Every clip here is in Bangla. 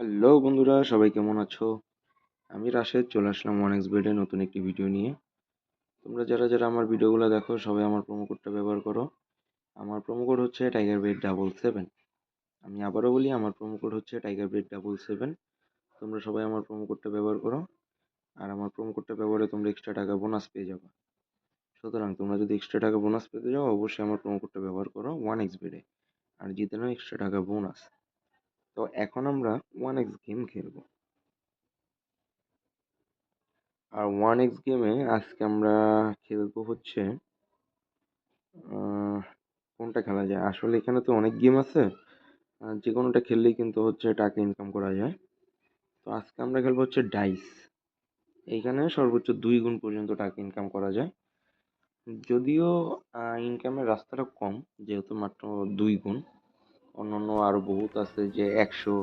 হ্যালো বন্ধুরা, সবাই কেমন আছো? আমি রাশেদ, চলে আসলাম ওয়ান এক্স বেডে নতুন একটি ভিডিও নিয়ে। তোমরা যারা যারা আমার ভিডিওগুলো দেখো, সবাই আমার প্রোমো কোডটা ব্যবহার করো। আমার প্রোমো কোড হচ্ছে টাইগার বেড ডাবল সেভেন আমি আবারও বলি, আমার প্রোমো কোড হচ্ছে টাইগার বেড ডাবল সেভেন তোমরা সবাই আমার প্রোমো কোডটা ব্যবহার করো। আর আমার প্রোমো কোডটা ব্যবহারে তোমরা এক্সট্রা টাকা বোনাস পেয়ে যাবে। সুতরাং তোমরা যদি এক্সট্রা টাকা বোনাস পেতে যাও, অবশ্যই আমার প্রোমো কোডটা ব্যবহার করো ওয়ান এক্স বেডে আর জিতে নাও এক্সট্রা টাকা বোনাস তো এখন আমরা ওয়ান এক্স গেম খেলব। আর ওয়ান এক্স গেমে আজকে আমরা খেলব হচ্ছে কোনটা খেলা যায়? আসলে এখানে তো অনেক গেম আছে যে কোনোটা খেললেই কিন্তু হচ্ছে টাকা ইনকাম করা যায়। তো আজকে আমরা খেলব হচ্ছে ডাইস এইখানে সর্বোচ্চ দুই গুণ পর্যন্ত টাকা ইনকাম করা যায়। যদিও ইনকামের রাস্তাটা কম, যেহেতু মাত্র দুই গুণ। অন্যান্য আরও বহুত আছে যে একশো,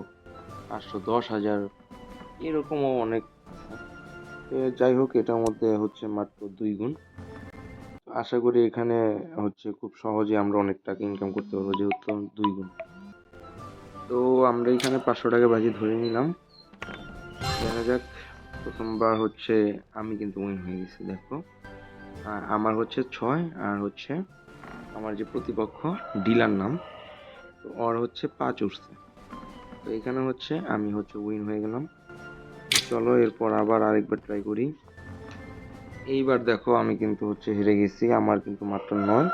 পাঁচশো, দশ হাজার, এরকমও অনেক যাই হোক, এটার মধ্যে হচ্ছে মাত্র দুই গুণ। আশা করি এখানে হচ্ছে খুব সহজে আমরা অনেক টাকা ইনকাম করতে পারব, যেহেতু দুই গুণ। তো আমরা এখানে পাঁচশো টাকা বাজি ধরে নিলাম। দেখা যাক, প্রথমবার হচ্ছে আমি কিন্তু উইন হয়ে গেছি, দেখো। আমার হচ্ছে ছয়, আর হচ্ছে আমার যে প্রতিপক্ষ, ডিলার নাম। তো ওর হচ্ছে পাঁচ উঠছে। তো এখানে হচ্ছে আমি হচ্ছে উইন হয়ে গেলাম। চলো এরপর আবার আরেকবার ট্রাই করি। এইবার দেখো আমি কিন্তু হচ্ছে হেরে গেছি, আমার কিন্তু মাত্র নয়,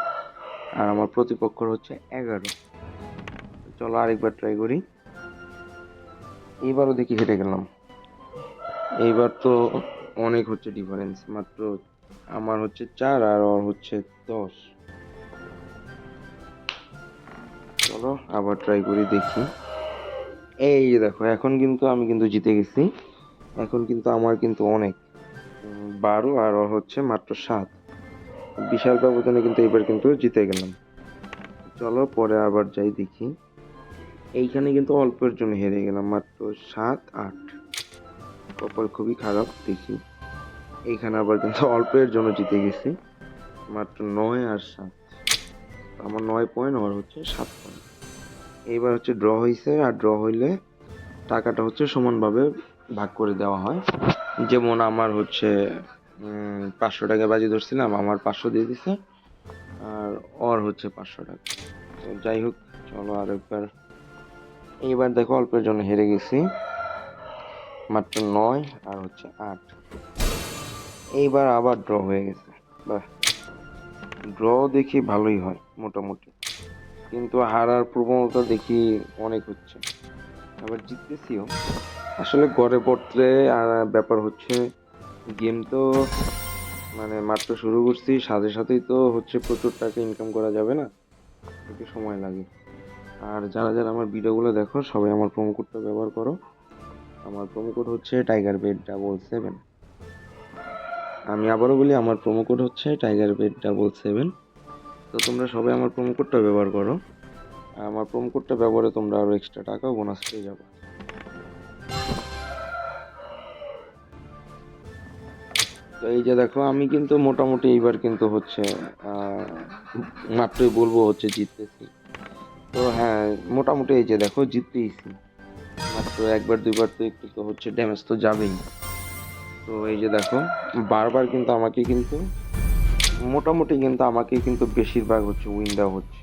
আর আমার প্রতিপক্ষর হচ্ছে এগারো। চলো আরেকবার ট্রাই করি। এইবারও দেখি হেরে গেলাম। এইবার তো অনেক হচ্ছে ডিফারেন্স মাত্র আমার হচ্ছে চার আর ওর হচ্ছে দশ। চলো, আবার ট্রাই করি, দেখি। এই দেখো, এখন কিন্তু আমি কিন্তু জিতে গেছি। এখন কিন্তু আমার কিন্তু অনেক। বারো আর হচ্ছে মাত্র সাত। বিশাল ব্যবধানে কিন্তু এবার কিন্তু জিতে গেলাম। চলো, পরে আবার যাই, দেখি। এইখানে কিন্তু অল্পের জন্য হেরে গেলাম, মাত্র সাত, আট। কপাল খুবই খারাপ, দেখি। এইখানে আবার কিন্তু অল্পের জন্য জিতে গেছি, মাত্র নয় আর সাত। আমার নয় পয়েন্ট আর হচ্ছে সাত পয়েন্ট এইবার হচ্ছে ড্র হয়েছে আর ড্র হইলে টাকাটা হচ্ছে সমানভাবে ভাগ করে দেওয়া হয়। যেমন আমার হচ্ছে পাঁচশো টাকা বাজি ধরছিলাম, আমার পাঁচশো দিয়ে দিছে, আর ওর হচ্ছে পাঁচশো টাকা। তো যাই হোক, চলো আর একবার। এইবার দেখো অল্পের জন্য হেরে গেছি। মাত্র নয়, আর হচ্ছে আট। এইবার আবার ড্র হয়ে গেছে, বাহ। ড্র দেখি ভালোই হয়, মোটামুটি। কিন্তু হারার প্রবণতা দেখি অনেক হচ্ছে। আবার জিততেছিও আসলে গড়ে পড়তে আর ব্যাপার হচ্ছে গেম তো মানে মাত্র শুরু করছি, সাথে সাথেই তো হচ্ছে প্রচুর টাকা ইনকাম করা যাবে না। একটু সময় লাগে। আর যারা যারা আমার ভিডিওগুলো দেখো, সবাই আমার প্রোমো কোডটা ব্যবহার করো। আমার প্রোমো কোড হচ্ছে টাইগার বেড ডাবল সেভেন আমি আবারও বলি, আমার প্রোমো কোড হচ্ছে টাইগার বেড ডাবল সেভেন তো তোমরা সবাই আমার প্রোমো কোডটা ব্যবহার করো। আমার প্রোমো কোডটা ব্যবহারে তোমরা আরও এক্সট্রা টাকা বোনাস পেয়ে যাব। তো এই যে দেখো, আমি কিন্তু মোটামুটি এইবার কিন্তু হচ্ছে মাত্রই বলব হচ্ছে জিততেছি। তো হ্যাঁ মোটামুটি এই যে দেখো, জিততেইছি। মাত্র একবার দুইবার তো একটু তো হচ্ছে ড্যামেজ তো যাবেই। তো এই যে দেখো, বারবার কিন্তু আমাকে কিন্তু, মোটামুটি কিন্তু আমাকে কিন্তু বেশিরভাগ হচ্ছে উইন দেওয়া হচ্ছে।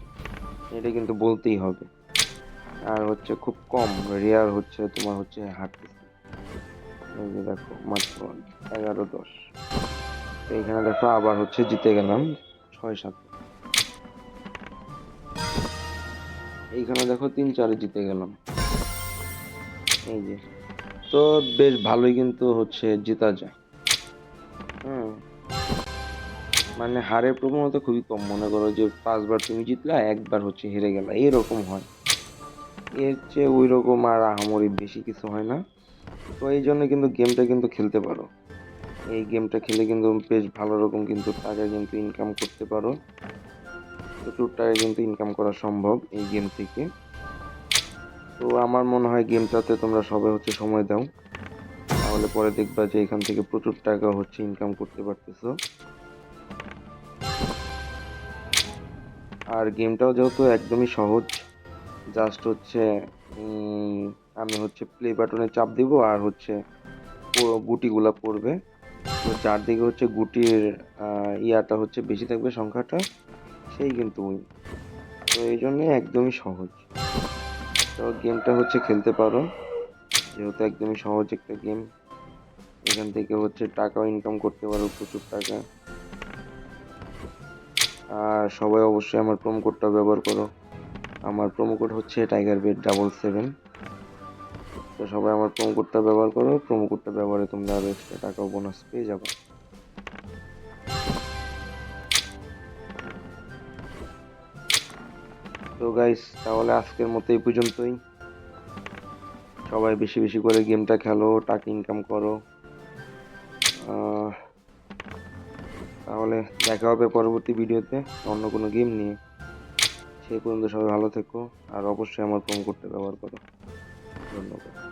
এটা কিন্তু বলতেই হবে। আর হচ্ছে খুব কম রেয়ার হচ্ছে তোমার হচ্ছে হাঁটতেছে। এই যে দেখো, মাত্র এগারো দশ। তো এখানে দেখো আবার হচ্ছে জিতে গেলাম ছয় সাত। এইখানে দেখো তিন চারে জিতে গেলাম। এই যে। তো বেশ ভালোই কিন্তু হচ্ছে জেতা যায়। হুম। মানে হারের প্রবণতা খুবই কম। মনে করো যে পাঁচবার তুমি জিতলা, একবার হচ্ছে হেরে গেলা। এরকম হয়। এর চেয়ে ওই রকম আর আহামরি বেশি কিছু হয় না। তো এই জন্য কিন্তু গেমটা কিন্তু খেলতে পারো। এই গেমটা খেলে কিন্তু বেশ ভালো রকম কিন্তু টাকা কিন্তু ইনকাম করতে পারো। প্রচুর টাকা কিন্তু ইনকাম করা সম্ভব এই গেম থেকে। তো আমার মনে হয় গেমটাতে তোমরা সবাই হচ্ছে সময় দাও। তাহলে পরে দেখবা যে এখান থেকে প্রচুর টাকা হচ্ছে ইনকাম করতে পারতেছো। আর গেমটাও যেহেতু একদমই সহজ জাস্ট হচ্ছে আমি হচ্ছে প্লে বাটনে চাপ দিব আর হচ্ছে গুটিগুলা পড়বে। তো চারদিকে হচ্ছে গুটির ইয়াটা হচ্ছে বেশি থাকবে সংখ্যাটা, সেই কিন্তু উইন তো এই জন্যে একদমই সহজ। তো গেমটা হচ্ছে খেলতে পারো। যেহেতু একদমই সহজ একটা গেম, এখান থেকে হচ্ছে টাকাও ইনকাম করতে পারো, প্রচুর টাকা। আর সবাই অবশ্যই আমার প্রোমো কোডটা ব্যবহার করো। আমার প্রোমো কোড হচ্ছে টাইগার বেড ডাবল সেভেন তো সবাই আমার প্রোমো কোডটা ব্যবহার করো প্রোমো কোডটা ব্যবহারে তোমরা আরও এক্সট্রা টাকাও বোনাস পেয়ে যাবে। তো গাইস তাহলে আজকের মতো এই পর্যন্তই। সবাই বেশি বেশি করে গেমটা খেলো, টাকা ইনকাম করো। তাহলে দেখা হবে পরবর্তী ভিডিওতে অন্য কোনো গেম নিয়ে। সেই পর্যন্ত সবাই ভালো থেকো, আর অবশ্যই আমার ফোন করতে ব্যবহার করো। ধন্যবাদ।